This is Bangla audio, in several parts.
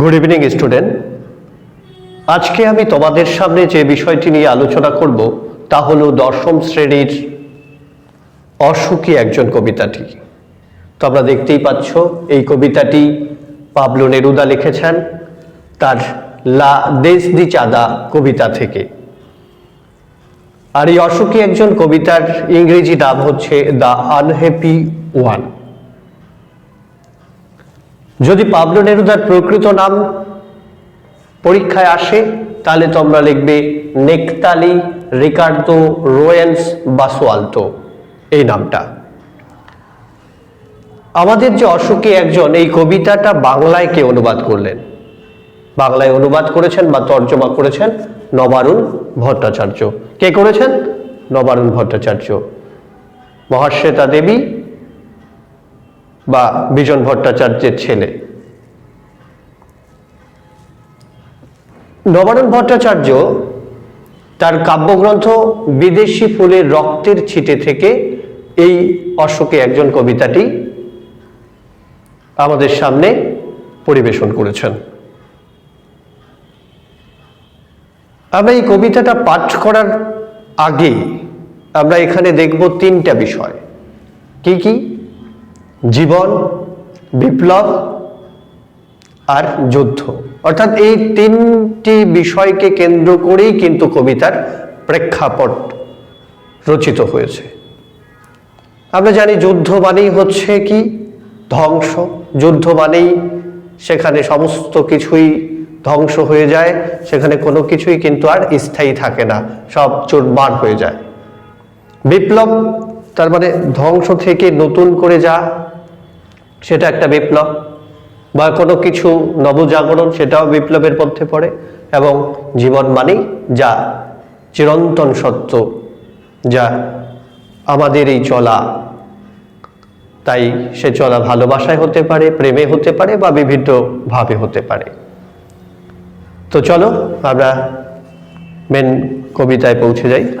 গুড ইভিনিং স্টুডেন্ট আজকে আমি তোমাদের সামনে যে বিষয়টি নিয়ে আলোচনা করব, তা হলো দশম শ্রেণির অসুখী একজন কবিতাটি। তোমরা দেখতেই পাচ্ছ, এই কবিতাটি পাবলো নেরুদা লিখেছেন তার লা দেশ দি চাঁদা কবিতা থেকে। আর এই অসুখী একজন কবিতার ইংরেজি নাম হচ্ছে দ্য আনহ্যাপি ওয়ান। যদি পাবলো নেরুদার প্রকৃত নাম পরীক্ষায় আসে, তাহলে তোমরা লিখবে নেকতালি রিকার্দো রোয়েন্স বাসোয়ালতো, এই নামটা। আমাদের যে অসুখী একজন, এই কবিতাটা বাংলায় কে অনুবাদ করলেন? বাংলায় অনুবাদ করেছেন বা তর্জমা করেছেন নবারুণ ভট্টাচার্য। কে করেছেন? নবারুণ ভট্টাচার্য। মহাশ্বেতা দেবী বা বিজন ভট্টাচার্যের ছেলে। নবারুণ ভট্টাচার্য তার কাব্যগ্রন্থ বিদেশি ফুলের রক্তের ছিটে থেকে এই অশোকে একজন কবিতাটি আমাদের সামনে পরিবেশন করেছেন। আমরা এই কবিতাটা পাঠ করার আগে আমরা এখানে দেখব তিনটা বিষয়। কি কি? জীবন, বিপ্লব আর যুদ্ধ। অর্থাৎ এই তিনটি বিষয়কে কেন্দ্র করেই কিন্তু কবিতার প্রেক্ষাপট রচিত হয়েছে। আমরা জানি যুদ্ধ মানেই হচ্ছে কি? ধ্বংস। যুদ্ধ মানেই সেখানে সমস্ত কিছুই ধ্বংস হয়ে যায়, সেখানে কোনো কিছুই কিন্তু আর স্থায়ী থাকে না, সব চোরমার হয়ে যায়। বিপ্লব তার মানে ধ্বংস থেকে নতুন করে যা, সেটা একটা বিপ্লব। বা কোনো কিছু নবজাগরণ, সেটাও বিপ্লবের মধ্যে পড়ে। এবং জীবন মানেই যা, চিরন্তন সত্য, যা আমাদের এই চলা। তাই সে চলা ভালোবাসায় হতে পারে, প্রেমে হতে পারে, বা বিভিন্ন ভাবে হতে পারে। তো চলো আমরা মেন কবিতায় পৌঁছে যাই।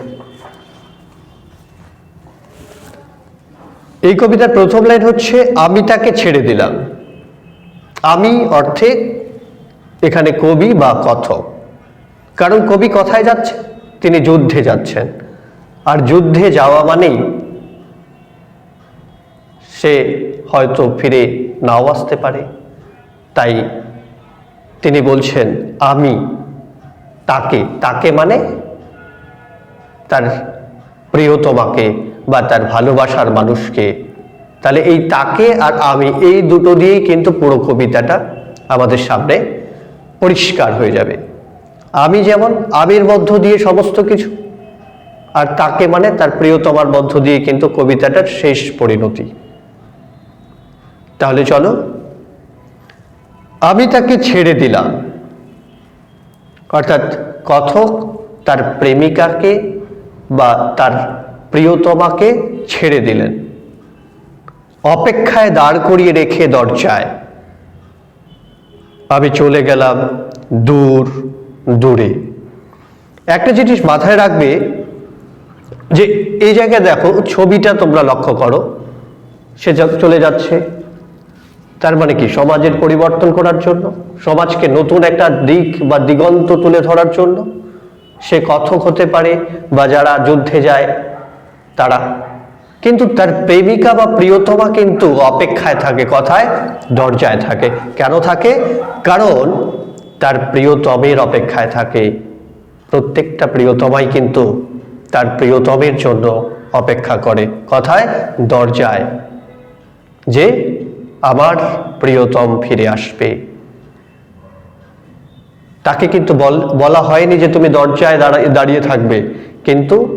এই কবিতার প্রথম লাইন হচ্ছে, আমি তাকে ছেড়ে দিলাম। আমি অর্থে এখানে কবি বা কথক। কারণ কবি কথায় যাচ্ছে, তিনি যুদ্ধে যাচ্ছেন। আর যুদ্ধে যাওয়া মানেই সে হয়তো ফিরে নাও আসতে পারে। তাই তিনি বলছেন, আমি তাকে তাকে মানে তার প্রিয়তমাকে বা তার ভালোবাসার মানুষকে, তাহলে এই তাকে আর আমি এই দুটো দিয়েই কিন্তু পুরো কবিতাটা আমাদের সামনে পরিষ্কার হয়ে যাবে। আমি যেমন আমির মধ্য দিয়ে সমস্ত কিছু, আর তাকে মানে তার প্রিয়তমার মধ্য দিয়ে কিন্তু কবিতাটার শেষ পরিণতি। তাহলে চলো, আমি তাকে ছেড়ে দিলাম। অর্থাৎ কথক তার প্রেমিকাকে বা তার প্রিয়তমাকে ছেড়ে দিলেন। অপেক্ষায় দাঁড় করিয়ে রেখে দরজায়। আমি চলে গেলাম দূর, দূরে। একটা জিনিস মাথায় রাখবে যে, এই জায়গায় দেখো, ছবিটা তোমরা লক্ষ্য করো। সে চলে যাচ্ছে। তার মানে কি? সমাজের পরিবর্তন করার জন্য? সমাজকে নতুন একটা দিক বা দিগন্ত তুলে ধরার জন্য? সে কথক হতে পারে বা যারা যুদ্ধে যায় তারা। কিন্তু তার প্রেমিকা বা প্রিয়তমা কিন্তু অপেক্ষায় থাকে, কথায় দরজায় থাকে। কেন থাকে? কারণ তার প্রিয়তমের অপেক্ষায় থাকে। প্রত্যেকটা প্রিয়তমাই কিন্তু তার প্রিয়তমের জন্য অপেক্ষা করে, কথায় দরজায় যে আমার প্রিয়তম ফিরে আসবে। তাকে কিন্তু বল- হয়নি যে তুমি দরজায় দাঁড়া- দাঁড়িয়ে থাকবে। কিন্তু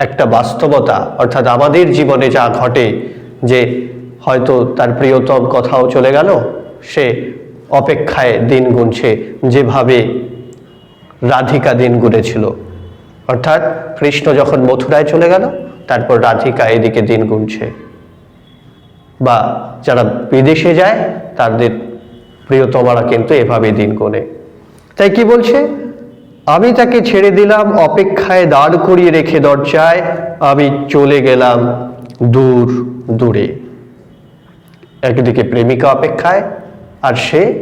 একটা বাস্তবতা, অর্থাৎ আমাদের জীবনে যা ঘটে, যে হয়তো তার প্রিয়তম কথাও চলে গেল, সে অপেক্ষায় দিন গুনছে, যেভাবে রাধিকা দিন গুনেছিল। অর্থাৎ কৃষ্ণ যখন মথুরায় চলে গেল, তারপর রাধিকা এদিকে দিন গুনছে। বা যারা বিদেশে যায়, তাদের প্রিয়তমারা কিন্তু এভাবে দিন গুনে। তাই কি বলছে? আমি তাকে ছেড়ে দিলাম, অপেক্ষায় দাঁড় করিয়ে রেখে দরজায়। আমি চলে গেলাম দূর দূরে। একদিকে প্রেমিকা অপেক্ষায়, আর সে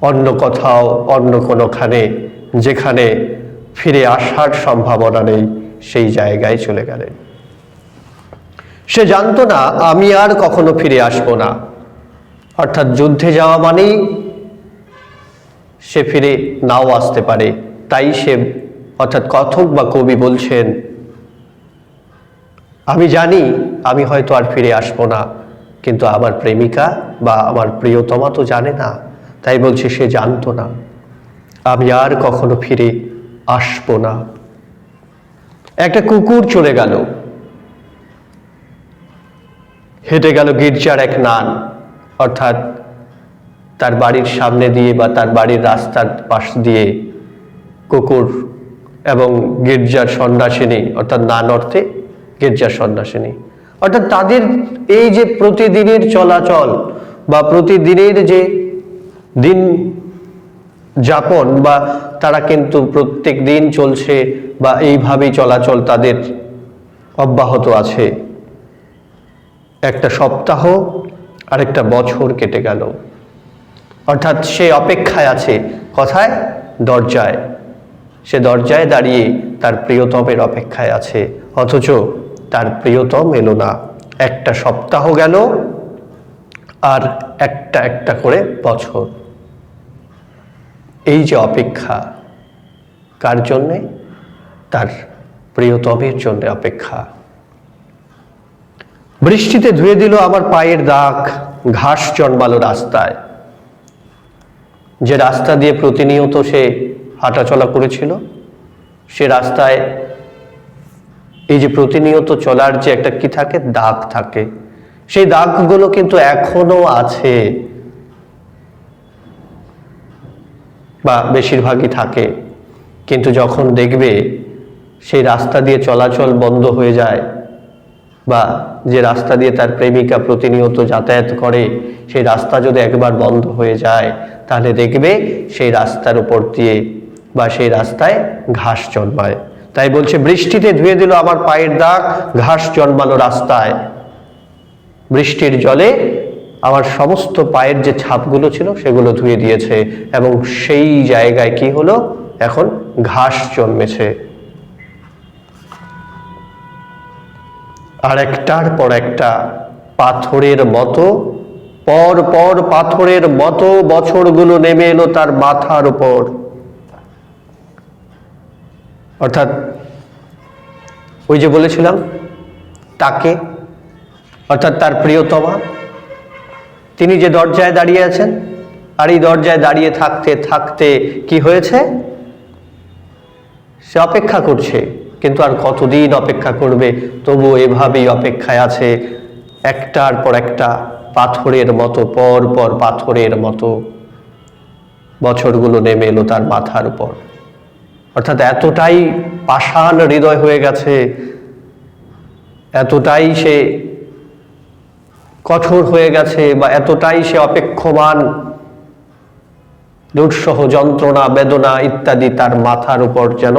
অন্য কোথাও, অন্য কোনোখানে, যেখানে ফিরে আসার সম্ভাবনা নেই, সেই জায়গায় চলে গেলেন। সে জানতো না, আমি আর কখনো ফিরে আসব না। অর্থাৎ যুদ্ধে যাওয়া মানেই সে ফিরে নাও আসতে পারে। তাই সে অর্থাৎ কথক বা কবি বলছেন, আমি জানি আমি হয়তো আর ফিরে আসব না, কিন্তু আমার প্রেমিকা বা আমার প্রিয়তমা তো জানে না, তাই বলছে সে জানতো না। আমি আর কখনো ফিরে আসব না। একটা কুকুর চলে গেল। হেঁটে গেল গির্জার এক নান, অর্থাৎ তার বাড়ির সামনে দিয়ে বা তার বাড়ির রাস্তার পাশ দিয়ে কুকুর এবং গির্জার সন্ন্যাসিনী, অর্থাৎ নান অর্থে গির্জার সন্ন্যাসিনী। অর্থাৎ তাদের এই যে প্রতিদিনের চলাচল বা প্রতিদিনের যে দিন যাপন বা তারা কিন্তু প্রত্যেক দিন চলছে বা এইভাবেই চলাচল তাদের অব্যাহত আছে। একটা সপ্তাহ আর একটা বছর কেটে গেল। অর্থাৎ সে অপেক্ষায় আছে, কথায়, দরজায়। সে দরজায় দাঁড়িয়ে তার প্রিয়তমের অপেক্ষায় আছে, অথচ তার প্রিয়তম এলো না। একটা সপ্তাহ গেল, আর একটা একটা করে বছর। এই যে অপেক্ষা, কার জন্যে? তার প্রিয়তমের জন্য অপেক্ষা। বৃষ্টিতে ধুয়ে দিল আমার পায়ের দাগ, ঘাস জন্মালো রাস্তায়। যে রাস্তা দিয়ে প্রতিনিয়ত সে হাঁটাচলা করেছিল, সে রাস্তায় এই যে প্রতিনিয়ত চলার যে একটা কি থাকে, দাগ থাকে। সেই দাগগুলো কিন্তু এখনও আছে বা বেশিরভাগই থাকে। কিন্তু যখন দেখবে, সেই রাস্তা দিয়ে চলাচল বন্ধ হয়ে যায় বা যে রাস্তা দিয়ে তার প্রেমিকা প্রতিনিয়ত যাতায়াত করে, সেই রাস্তা যদি একবার বন্ধ হয়ে যায়, তাহলে দেখবে সেই রাস্তার উপর দিয়ে বা সেই রাস্তায় ঘাস জন্মায়। তাই বলছে, বৃষ্টিতে ধুয়ে দিল আমার পায়ের দাগ, ঘাস জন্মালো রাস্তায়। বৃষ্টির জলে আমার সমস্ত পায়ের যে ছাপগুলো ছিল, সেগুলো ধুয়ে দিয়েছে এবং সেই জায়গায় কি হলো? এখন ঘাস জন্মেছে। আর একটার পর একটা পাথরের মতো, পর পর পাথরের মতো বছরগুলো নেমে এলো তার মাথার উপর। অর্থাৎ ওই যে বলেছিলাম, তাকে, অর্থাৎ তার প্রিয়তমা, তিনি যে দরজায় দাঁড়িয়ে আছেন, আর এই দরজায় দাঁড়িয়ে থাকতে থাকতে কি হয়েছে? সে অপেক্ষা করছে। কিন্তু আর কতদিন অপেক্ষা করবে? তবু এভাবেই অপেক্ষায় আছে একটার পর একটা পাথরের মতো, পর পর পাথরের মতো। বছরগুলো নেমে এলো তার মাথার উপর। অর্থাৎ এতটাই পাষাণ হৃদয় হয়ে গেছে, এতটাই সে কঠোর হয়ে গেছে বা এতটাই সে অপেক্ষমান। দুঃসহ যন্ত্রণা, বেদনা ইত্যাদি তার মাথার উপর যেন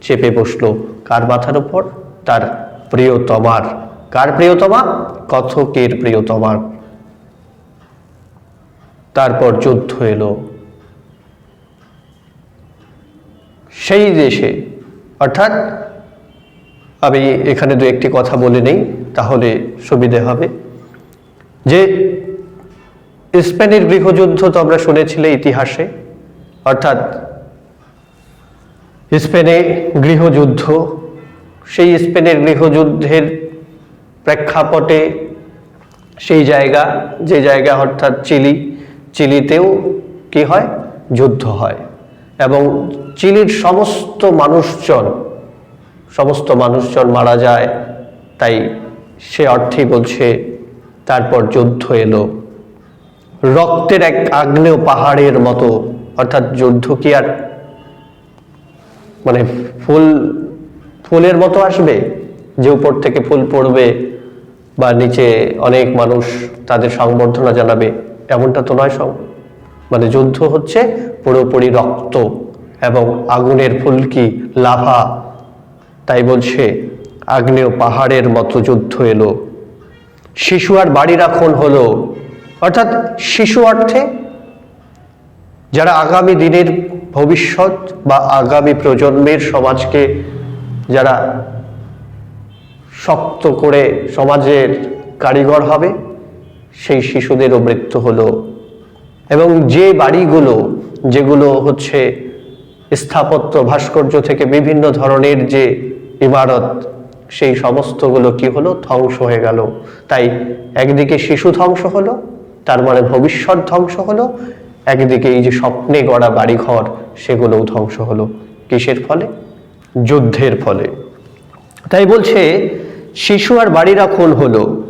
চেপে বসল কার মাথার উপর? তার প্রিয়তমার। কার প্রিয়তমা? কথকের প্রিয়তমার। তারপর যুদ্ধ এলো। সেই দেশে, অর্থাৎ আমি এখানে দু একটি কথা বলে নেই, তাহলে সুবিধে হবে। যে স্পেনের গৃহযুদ্ধ তো আমরা শুনেছিলে ইতিহাসে, অর্থাৎ স্পেনে গৃহযুদ্ধ। সেই স্পেনের গৃহযুদ্ধের প্রেক্ষাপটে সেই জায়গা, যে জায়গা অর্থাৎ চিলি, চিলিতেও কি হয়? যুদ্ধ হয়। এবং চিলির সমস্ত মানুষজন সমস্ত মানুষজন মারা যায়। তাই সে অর্থেই বলছে, তারপর যুদ্ধ এলো। রক্তের এক আগ্নেয় পাহাড়ের মতো, অর্থাৎ যুদ্ধ কি আর মানে ফুল, ফুলের মতো আসবে যে উপর থেকে ফুল পড়বে বা নিচে অনেক মানুষ তাদের সংবর্ধনা জানাবে। এমনটা তো নয় সব। মানে যুদ্ধ হচ্ছে পুরোপুরি রক্ত এবং আগুনের ফুলকি লাভা। তাই বলছে, আগ্নেয় পাহাড়ের মতো যুদ্ধ এলো। শিশু আর বাড়ি রাখন হলো। অর্থাৎ শিশু অর্থে যারা আগামী দিনের ভবিষ্যৎ বা আগামী প্রজন্মের সমাজকে যারা শক্ত করে সমাজের কারিগর হবে, সেই শিশুদেরও মৃত্যু হলো। এবং যে বাড়িগুলো, যেগুলো হচ্ছে স্থাপত্য ভাস্কর্য থেকে বিভিন্ন ধরনের যে ইমারত, সেই সমস্তগুলো কি হলো? ধ্বংস হয়ে গেল। তাই একদিকে শিশু ধ্বংস হলো, তার মানে ভবিষ্যৎ ধ্বংস হলো একদিকে এই যে স্বপ্নে গড়া বাড়িঘর, সেগুলোও ধ্বংস হলো। কিসের ফলে? যুদ্ধের ফলে। তাই বলছে, শিশু আর বাড়ির খুন হলো,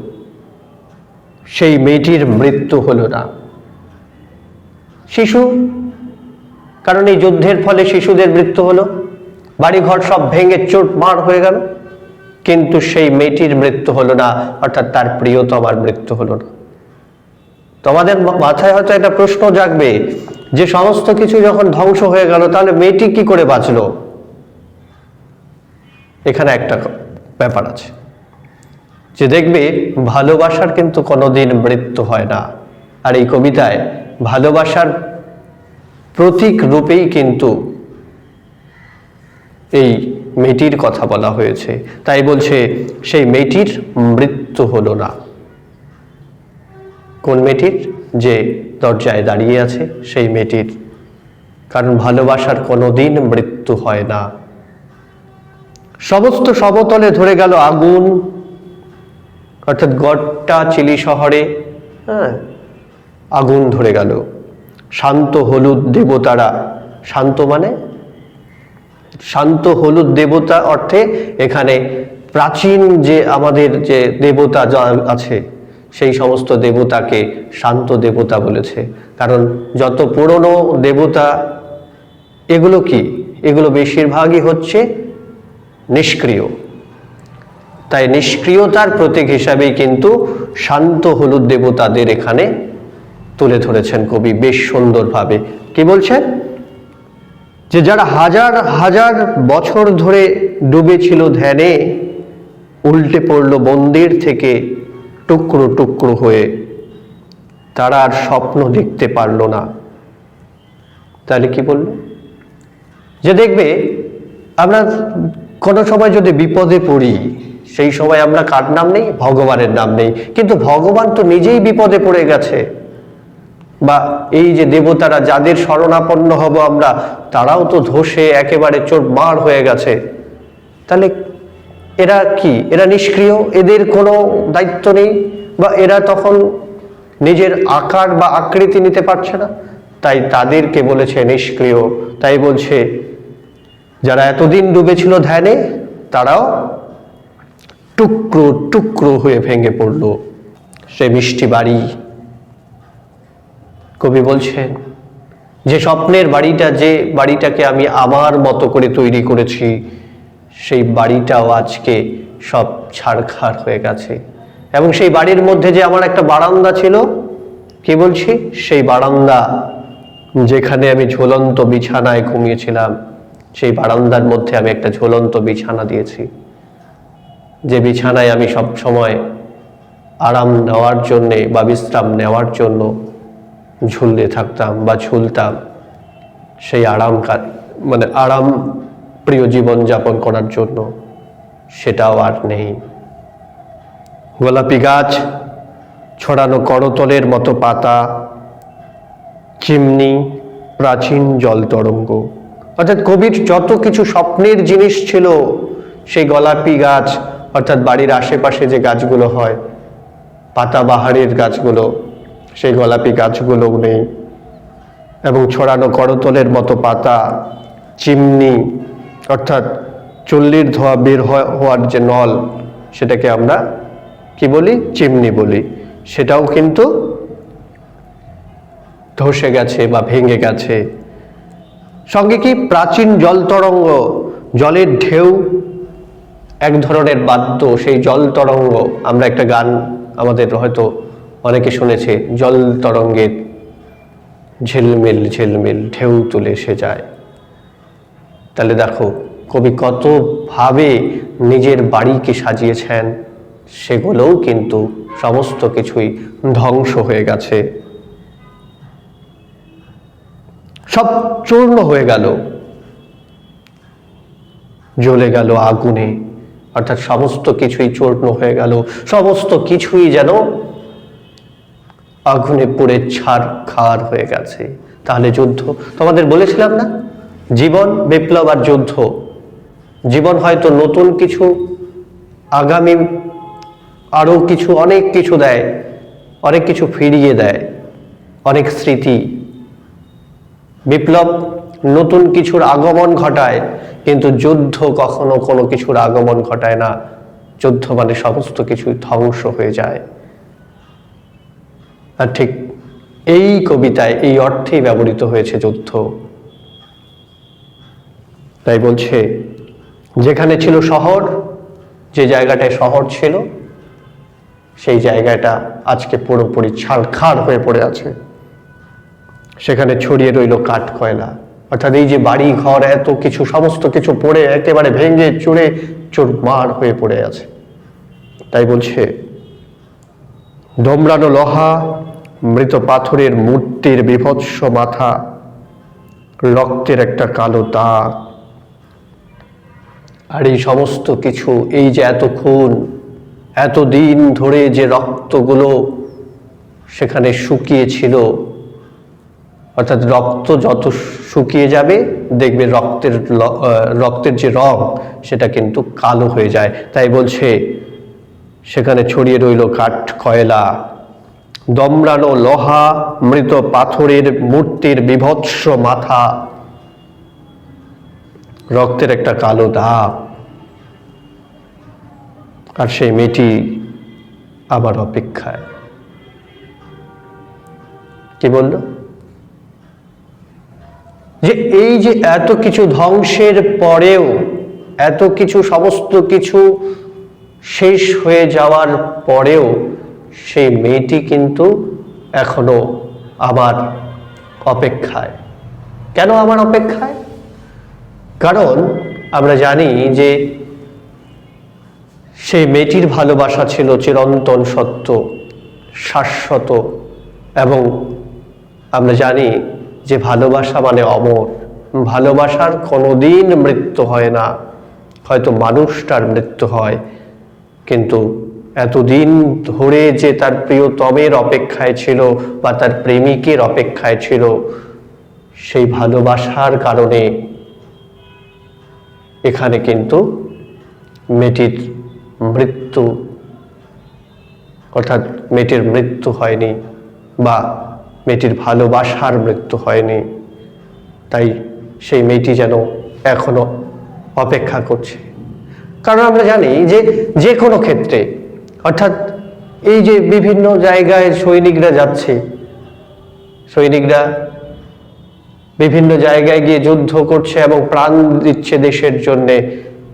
সেই মেয়েটির মৃত্যু হলো না। শিশু, কারণ এই যুদ্ধের ফলে শিশুদের মৃত্যু হলো। বাড়িঘর সব ভেঙে চোট মার হয়ে গেল, কিন্তু সেই মেয়েটির মৃত্যু হলো না, অর্থাৎ তার প্রিয়তমার মৃত্যু হলো না। তোমাদের মাথায় হয়তো একটা প্রশ্ন জাগবে যে সমস্ত কিছু যখন ধ্বংস হয়ে গেল, তাহলে মেয়েটি কি করে বাঁচলো? এখানে একটা ব্যাপার আছে যে দেখবে, ভালোবাসার কিন্তু কোনোদিন মৃত্যু হয় না। আর এই কবিতায় ভালোবাসার প্রতীক রূপেই কিন্তু এই মেয়েটির কথা বলা হয়েছে। তাই বলছে, সেই মেয়েটির মৃত্যু হলো না। মেয়েটির? যে দরজায় দাঁড়িয়ে আছে, সেই মেয়েটির। কারণ ভালোবাসার কোনোদিন মৃত্যু হয় না। সমস্ত সমতলে ধরে গেল আগুন। অর্থাৎ গড়টা চিলি শহরে হ্যাঁ আগুন ধরে গেল। শান্ত হলুদ দেবতারা, শান্ত মানে? শান্ত হলুদ দেবতা অর্থে এখানে প্রাচীন যে আমাদের যে দেবতা যা আছে সেই সমস্ত দেবতাকে শান্ত দেবতা বলেছে। কারণ যত পুরনো দেবতা, এগুলো কি? এগুলো বেশিরভাগই হচ্ছে নিষ্ক্রিয়। তাই নিষ্ক্রিয়তার প্রতীক হিসাবেই কিন্তু শান্ত হলুদ দেবতাদের এখানে তুলে ধরেছেন কবি, বেশ সুন্দরভাবে। কি বলছেন? যে যারা হাজার হাজার বছর ধরে ডুবেছিল ধ্যানে, উল্টে পড়ল মন্দির থেকে টুকরো টুকরো হয়ে তারা আর স্বপ্ন দেখতে পারল না। তাহলে কি বলল? যে দেখবে, আমরা কোনো সময় যদি বিপদে পড়ি, সেই সময় আমরা কার নাম নেই? ভগবানের নাম নেই। কিন্তু ভগবান তো নিজেই বিপদে পড়ে গেছে। বা এই যে দেবতারা যাদের শরণাপন্ন হব আমরা, তারাও তো ধসে একেবারে চোট মার হয়ে গেছে। তাহলে এরা কি? এরা নিষ্ক্রিয়? এদের কোনো দায়িত্ব নেই? বা এরা তখন নিজের আকার বা আকৃতি নিতে পারছে না? তাই তাদেরকে বলেছে নিষ্ক্রিয়। তাই বলছে, যারা এতদিন ডুবেছিল ধ্যানে, তারাও টুকরো টুকরো হয়ে ভেঙে পড়ল। সে মিষ্টি বাড়ি। কবি বলছেন, যে স্বপ্নের বাড়িটা, যে বাড়িটাকে আমি আমার মতো করে তৈরি করেছি সেই বাড়িটাও আজকে সব ছাড়খাড় হয়ে গেছে। এবং সেই বাড়ির মধ্যে যে আমার একটা বারান্দা ছিল, কি বলছি? সেই বারান্দা যেখানে আমি ঝুলন্ত বিছানায় ঘুমিয়েছিলাম, সেই বারান্দার মধ্যে আমি একটা ঝুলন্ত বিছানা দিয়েছি। যে বিছানায় আমি সব সময় আরাম নেওয়ার জন্যে বা বিশ্রাম নেওয়ার জন্য ঝুলতে থাকতাম বা ঝুলতাম। সেই আরাম মানে আরাম প্রিয় জীবন যাপন করার জন্য সেটাও আর নেই। গোলাপি গাছ, ছড়ানো করতলের মতো পাতা, চিমনি, প্রাচীন জল তরঙ্গ। অর্থাৎ কবির যত কিছু স্বপ্নের জিনিস ছিল, সেই গোলাপি গাছ, অর্থাৎ বাড়ির আশেপাশে যে গাছগুলো হয় পাতাবাহারের গাছগুলো, সেই গোলাপি গাছগুলো নেই। এবং ছড়ানো করতলের মতো পাতা, চিমনি অর্থাৎ চল্লির ধোয়া বের হওয়া- হওয়ার যে নল, সেটাকে আমরা কি বলি? চিমনি বলি। সেটাও কিন্তু ধসে গেছে বা ভেঙে গেছে। সঙ্গে কি প্রাচীন জল তরঙ্গ, জলের ঢেউ এক ধরনের বাদ্য, সেই জল তরঙ্গ? আমরা একটা গান আমাদের হয়তো অনেকে শুনেছে, জল তরঙ্গের ঝিলমিল ঝিলমিল, ঢেউ তুলে সে যায়। তাহলে দেখো, কবি কতভাবে নিজের বাড়িকে সাজিয়েছেন, সেগুলোও কিন্তু সমস্ত কিছুই ধ্বংস হয়ে গেছে। সব চূর্ণ হয়ে গেল। জ্বলে গেল আগুনে, অর্থাৎ সমস্ত কিছুই চূর্ণ হয়ে গেল। সমস্ত কিছুই যেন আগুনে পুড়ে ছাড় খার হয়ে গেছে। তাহলে যুদ্ধ তোমাদের বলেছিলাম না? জীবন বিপ্লব আর যুদ্ধ। জীবন হয়তো নতুন কিছু, আগামী আরও কিছু, অনেক কিছু দেয়, অনেক কিছু ফিরিয়ে দেয়, অনেক স্মৃতি। বিপ্লব নতুন কিছুর আগমন ঘটায়, কিন্তু যুদ্ধ কখনো কোনো কিছুর আগমন ঘটায় না। যুদ্ধ মানে সমস্ত কিছু ধ্বংস হয়ে যায়। আর ঠিক এই কবিতায় এই অর্থেই ব্যবহৃত হয়েছে যুদ্ধ। তাই বলছে, যেখানে ছিল শহর, যে জায়গাটায় শহর ছিল, সেই জায়গাটা আজকে পুরোপুরি ছাড়খাড় হয়ে পড়ে আছে। সেখানে ছড়িয়ে রইল কাঠ কয়লা অর্থাৎ এই যে বাড়ি ঘর এত কিছু, সমস্ত কিছু পড়ে একেবারে ভেঙে চুড়ে চুরমার হয়ে পড়ে আছে। তাই বলছে ডোমরানো লোহা, মৃত পাথরের মূর্তির বিভৎস মাথা, রক্তের একটা কালো দাগ আর এই সমস্ত কিছু, এই যে এত খুন, এত দিন ধরে যে রক্তগুলো সেখানে শুকিয়েছিল, অর্থাৎ রক্ত যত শুকিয়ে যাবে, দেখবে রক্তের রক্তের যে রং, সেটা কিন্তু কালো হয়ে যায়। তাই বলছে, সেখানে ছড়িয়ে রইল কাঠ, কয়লা দমড়ানো লোহা, মৃত পাথরের মূর্তির বিভৎস মাথা রক্তের একটা কালো দাগ। আর সেই মেয়েটি আবার অপেক্ষায়। কি বলল? যে এই যে এত কিছু ধ্বংসের পরেও এত কিছু, সমস্ত কিছু শেষ হয়ে যাওয়ার পরেও সেই মেয়েটি কিন্তু এখনও আমার অপেক্ষায়। কেন আমার অপেক্ষায়? কারণ আমরা জানি যে সেই মেয়েটির ভালোবাসা ছিল চিরন্তন সত্য, শাশ্বত এবং আমরা জানি যে ভালোবাসা মানে অমর। ভালোবাসার কোনোদিন মৃত্যু হয় না। হয়তো মানুষটার মৃত্যু হয়, কিন্তু এতদিন ধরে যে তার প্রিয়তমের অপেক্ষায় ছিল বা তার প্রেমিকের অপেক্ষায় ছিল, সেই ভালোবাসার কারণে এখানে কিন্তু মেয়েটির মৃত্যু, অর্থাৎ মেয়েটির মৃত্যু হয়নি বা মেয়েটির ভালোবাসার মৃত্যু হয়নি। তাই সেই মেয়েটি যেন এখনও অপেক্ষা করছে। কারণ আমরা জানি যে যে কোনো ক্ষেত্রে, অর্থাৎ এই যে বিভিন্ন জায়গায় সৈনিকরা যাচ্ছে, সৈনিকরা বিভিন্ন জায়গায় গিয়ে যুদ্ধ করছে এবং প্রাণ দিচ্ছে দেশের জন্যে,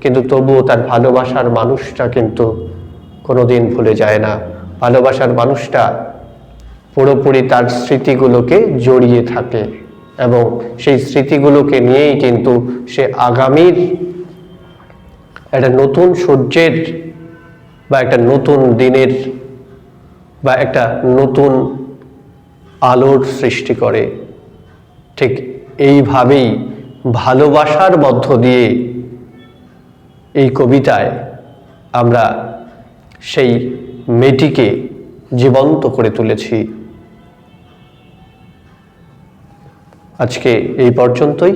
কিন্তু তবুও তার ভালোবাসার মানুষটা কিন্তু কোনোদিন ভুলে যায় না। ভালোবাসার মানুষটা পুরোপুরি তার স্মৃতিগুলোকে জড়িয়ে থাকে এবং সেই স্মৃতিগুলোকে নিয়েই কিন্তু সে আগামীর একটা নতুন সূর্যের বা একটা নতুন দিনের বা একটা নতুন আলোর সৃষ্টি করে। ঠিক এইভাবেই ভালোবাসার মধ্য দিয়ে এই কবিতায় আমরা সেই মেয়েটিকে জীবন্ত করে তুলেছি। আজকে এই পর্যন্তই।